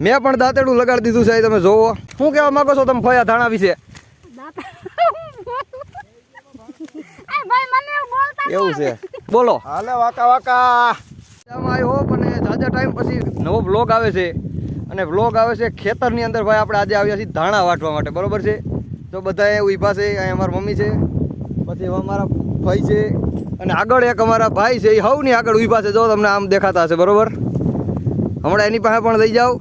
મેં પણ દાંતેડું લગાડી દીધું છે તમે જોવો. શું કહેવા માંગો છો તમે ફયા ધાણા વિશે? આ ભાઈ મને એવું છે. બોલો. હાલે વાકા વાકા. આવ્યો અને જાજા ટાઈમ પછી નવો બ્લોગ આવે છે. અને બ્લોગ આવે છે ખેતરની અંદર ભાઈ આપણે આજે આવ્યા છીએ ધાણા વાટવા માટે. બરોબર છે? તો બધા ઊભા છે અહીંયા અમારા મમ્મી છે. પછી અમારા ભાઈ છે. અને આગળ એક અમારા ભાઈ છે એ હવની આગળ ઊભા છે જો તમને આમ દેખાતા હશે બરોબર? હમણાં એની પાસે પણ લઈ જાઓ.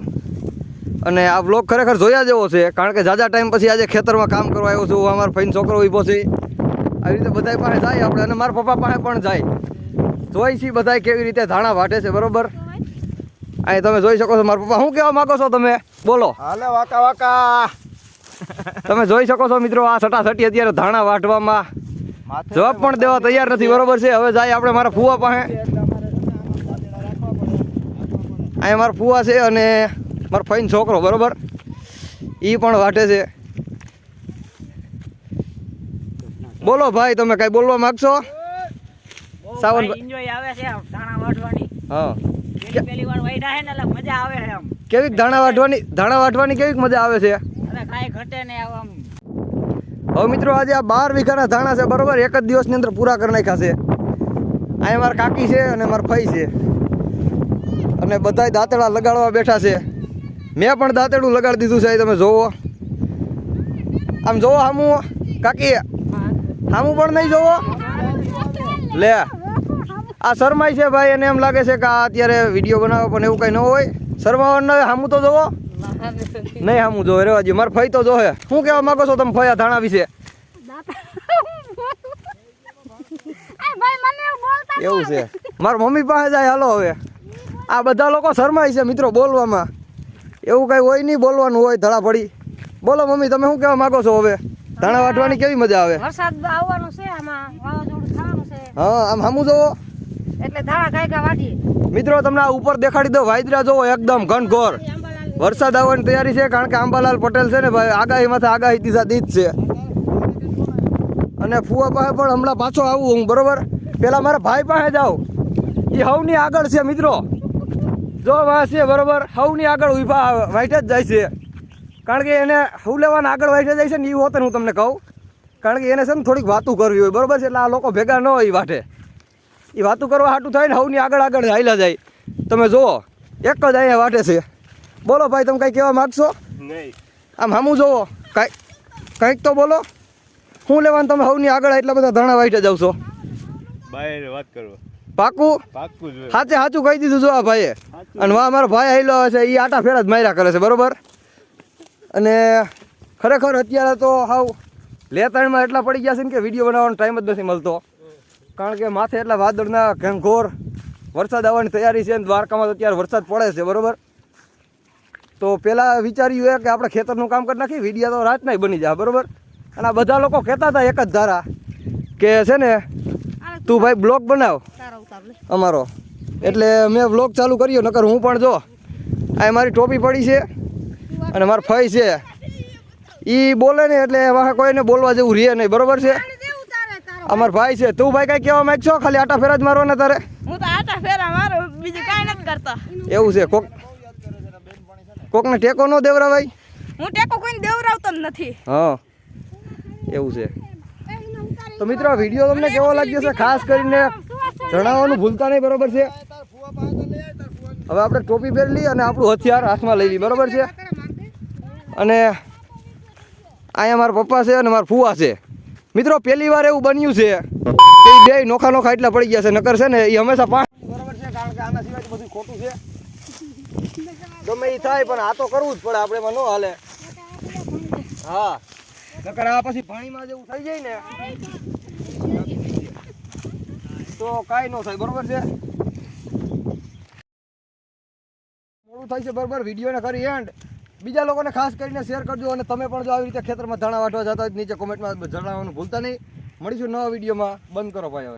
અને આ બ્લોગ ખરેખર જોયા જેવો છે કારણ કે જાજા ટાઈમ પછી આજે ખેતરમાં કામ કરવા આવ્યો છું અમારો ભાઈનો છોકરો ઊભો છે. આવી રીતે બધા પાસે જાય આપણે અને મારા પપ્પા પાસે પણ જાય. જોઈ છીએ બધા કેવી રીતે ધાણા વાટે છે બરોબર? અહીં તમે જોઈ શકો છો મારા પપ્પા. શું કહેવા માંગો છો તમે? બોલો. હાલે વાકા વાકા. તમે જોઈ શકો છો મિત્રો આ સટાસટી અત્યારે ધાણા વાટવામાં જવાબ પણ દેવા તૈયાર નથી બરોબર છે? હવે જાય આપણે મારા ફુવા પાસે. અહીંયા મારા ફુવા છે અને મારો ફઈન છોકરો બરોબર? એ પણ વાટે છે. બોલો ભાઈ તમે કઈ બોલવા માંગશો? સાવન હા. કેવીક ધાણા વાટવાની ધાણા વાટવાની કેવીક મજા આવે છે? કાંઈ ઘટે આમ. હવે મિત્રો આજે આ બાર વીઘાના ધાણા છે બરોબર? એક જ દિવસની અંદર પૂરા કરી નાખ્યા છે. અહીંયા મારા કાકી છે અને મારા ફઈ છે. અને બધાય દાંતડા લગાડવા બેઠા છે. મેં પણ દાંતેડું લગાડી દીધું છે તમે જોવો. આમ જોવો હામું. કાકી હામું પણ નહીં જોવો? લે. આ શરમાય છે ભાઈ એને એમ લાગે છે કે આ અત્યારે વીડિયો બનાવો પણ એવું કંઈ ન હોય. શરમાવાનું ન હામું તો જોવો. નહીં હામું જોવે રેવાજી મારે ફઈ તો જોવે. શું કહેવા માંગો છો તમે ફયા ધાણા વિશે? એવું છે. મારા મમ્મી પાસે જાય હાલો હવે. આ બધા લોકો શરમાય છે મિત્રો બોલવામાં. એવું કઈ હોય નહીં બોલવાનું હોય ધડા પડી. બોલો મમ્મી તમે શું કહેવા માંગો છો હવે? ધાણા વાટવાની કેવી મજા આવે? વરસાદ આવવાનો છે આમાં વાવાઝોડું થવાનું છે. હા આમ સામું જોવો. એટલે ધાણા ગાયકા વાટીએ મિત્રો તમને આ ઉપર દેખાડી દો વાયદરા જોવો એકદમ ઘનઘોર. વરસાદ આવવાની તૈયારી છે કારણ કે આંબાલાલ પટેલ છે ને ભાઈ આગાહીમાંથી આગાહી દિશા દીધ છે. અને ફુવા પાસે પણ હમણાં પાછો આવું હું બરોબર? પેલા મારા ભાઈ પાસે જાઉં. એ હવની આગળ છે મિત્રો. જો વાં છે બરોબર સૌની આગળ ઊભા વાઈટ જ જાય છે. કારણ કે એને સૌ લેવાના આગળ વાઈટ જાય છે ને એ હોત હું તમને કહું. કારણ કે એને છે ને થોડીક વાતું કરવી હોય બરોબર છે? એટલે આ લોકો ભેગા ન હોય એ વાટે. એ વાતું કરવા હાટું થાય ને સૌની આગળ આગળ હાલ્યા જાય. તમે જુઓ એક જ અહીંયા વાટે છે. બોલો ભાઈ તમે કંઈ કહેવા માગશો? નહીં. આમ હામું જુઓ કાંઈ કંઈક તો બોલો. શું લેવાનું તમે સૌની આગળ એટલા બધા ધણા વાઈટે જાવ છો? બહાર વાત કરો. પાકું? સાચે સાચું કહી દીધું જો આ ભાઈએ. અને વાહ મારો ભાઈ આવેલો છે એ આટા ફેરા જ માર્યા કરે છે બરોબર? અને ખરેખર અત્યારે તો હાવ લેતાણમાં એટલા પડી ગયા છે ને કે વીડિયો બનાવવાનો ટાઈમ જ નથી મળતો. કારણ કે માથે એટલા વાદળના ઘોર વરસાદ આવવાની તૈયારી છે દ્વારકામાં તો અત્યારે વરસાદ પડે છે બરોબર? તો પહેલાં વિચાર્યું એ કે આપણે ખેતરનું કામ કરી નાખીએ વીડિયો તો રાતના બની જાય બરોબર? અને આ બધા લોકો કહેતા હતા એક જ ધારા કે છે ને તું ભાઈ બ્લોગ બનાવ. અમારો. એટલે મેં વ્લોગ ચાલુ કર્યો નકર હું પણ જો આ મારી ટોપી પડી છે અને મારો ફઈ છે. એ બોલે ને એટલે વાહ કોઈને બોલવા જેવું રહે નહીં બરોબર છે? અમાર ભાઈ છે. તું ભાઈ કાંઈ કહેવા માંગશો? ખાલી આટા ફેરા જ ને તારે? હું તો આટા ફેરા મારું બીજું કાંઈ નથી કરતા. એવું છે. કોક કોકને ટેકો નો દેવરા ભાઈ હું ટેકો કોઈને દેવરાવતો નથી. હા. એવું છે. તો મિત્રો વીડિયો તમને કેવો લાગ્યો છે? ખાસ કરીને જણાવવાનું ભૂલતા નહીં, બરોબર છે? હવે આપણે ટોપી પહેરી અને આપણું હથિયાર હાથમાં લઈ લઈએ, બરોબર છે? અને અહીંયા મારા પપ્પા છે અને મારા ફુવા છે. મિત્રો, પહેલી વાર એવું બન્યું છે. કે બે નોખા નોખા એટલા પડી ગયા છે, નકર છે ને, એ હંમેશા પાંચ બરોબર છે, કારણ કે આના સિવાય બધું ખોટું છે. ગમે એ થાય, પણ આ તો કરવું જ પડે, આપણે એમાં ન હાલે. હા. નકર આ પછી પાણીમાં જેવું થઈ જાય ને. તો કાંઈ ન થાય, બરોબર છે? મોડું થાય છે, બરોબર. વિડીયોને કરી એન્ડ બીજા લોકોને ખાસ કરીને શેર કરજો અને તમે પણ જો આવી રીતે ખેતરમાં ધાણા વાટવા જતા નીચે કોમેન્ટમાં જણાવવાનું ભૂલતા નહીં. મળીશું નવા વિડીયોમાં. બંધ કરો ભાઈ હવે.